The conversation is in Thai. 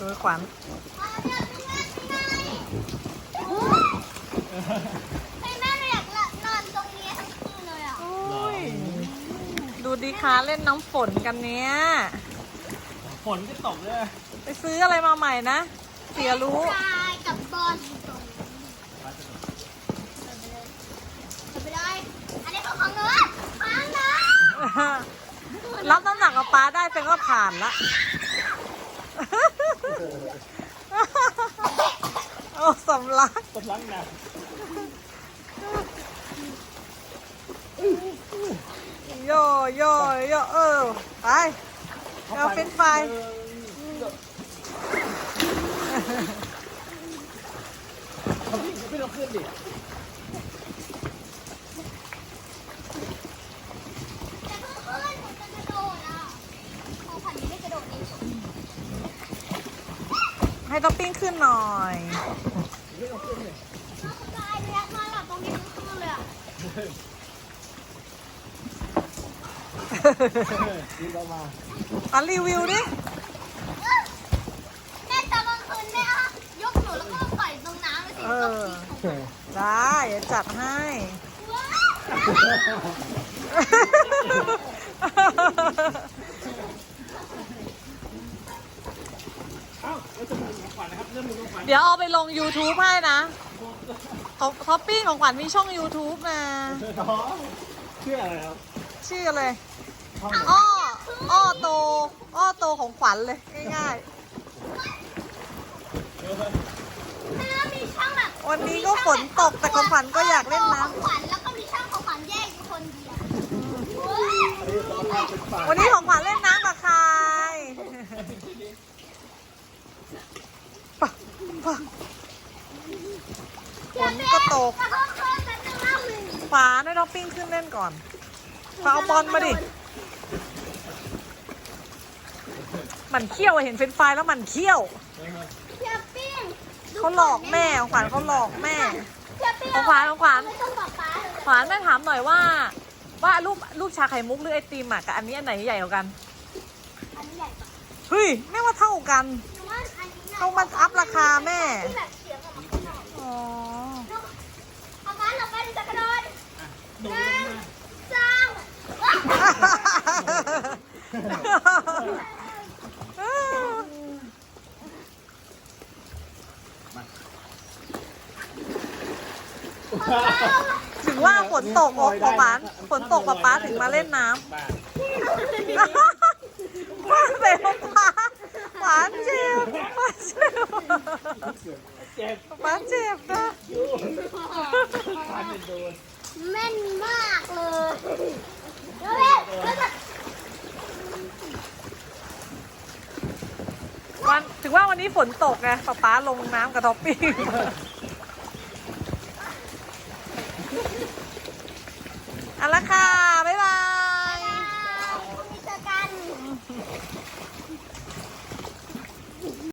ดูขวัญให้แม่ไม่อยากนอนตรงนี้ทั้งคืนเลยอะโอ้ยดูดีคะเล่นน้ำฝนกันเนี้ย ฝนก็ตกเลย ไปซื้ออะไรมาใหม่นะ เสียรู้กายกับบอลตรงไปเลยอันนี้ของของหนูฟังนะรับน้ำหนักกับป้าได้เป็นก็ผ่านละ โอ้สำ ลักกำลังหนักโยโยโยเออไปเอาเป็นไฟเขาพี่ไม่ต้องขึ้นดิแต่เพื่อนผมจะกระโดดอะของขวัญไม่กระโดดเองให้ท็อปปิ้งขึ้นหน่อย เลยอะดีเรามาอะรีวิวดิ แม่ตอนกลางคืนแม่อะยกหนูแล้วก็ปล่อยตรงน้ำเลยสิเออ ได้เดี๋ยวจัดให้ ว้าวเอ้าแล้วจะมีของขวัญนะครับเรื่องมีของขวัญเดี๋ยวเอาไปลง YouTube ให้นะขอ งท็อปปิ้งของขวัญมีช่อง YouTube นะอ๋อชื่ออะไรครับชื่ออะไรช่องไหนอ้ออ้อโตอ้อโตของขวัญเลยง่ายแม่มีช่างแบบๆวันนี้ก็ฝนตกแต่ของขวัญก็อยากเล่นน้ของขวัญแล้วก็มีช่างของขวัญแยกอยู่คนเดียวเว้ย อันนี้ตอนทำเป็นฝาำวันนี้ของขวัญเล่นน้ำกับใครปะปะฝนก็ ตกแล้วก็เคยกันจะเล่าเลยฝาให้ท็อปปิ้งขึ้นเล่นก่อนฝาเอาบอลมาดิ มันเขี้ยวอะเห็นเฟรนช์ฟรายแล้วมันเขี้ยว เพียปิ้งเขาหลอกแม่ของขวัญเขาหลอกแม่ เพียปิ้งของขวัญของขวัญ ไม่ต้องบอกป้าเลยขวัญแม่ถามหน่อยว่า ว่ารูปรูปชาไข่มุกหรือไอติมอะกับอันนี้อันไหนใหญ่กว่ากัน อันนี้ใหญ่กว่าเฮ้ยแม่ว่าเท่ากัน หนูว่าอันนี้ใหญ่เขามันอัพราคาแม่ ที่แบบเสียงออกมาข้างนอก อ๋อ เอาฟ้าเราไปดูจักรโดน โด ห น นึ่ง มา สองว้าว ถึงว่าฝนตกโอ้ป๊าป๊าฝนตกป๊าป๊าถึงมาเล่นน้ำบ้าป้าเซลป้าหวานเจ็บป้าเจ็บเจ็บป้าเจ็บนะอยู่ทานเป็นโดนแม่นมากเลยเดี๋ย วันถึงว่าวันนี้ฝนตกไงป๊าป๊าลงน้ำกับท็อปปิ้งเอาละค่ะ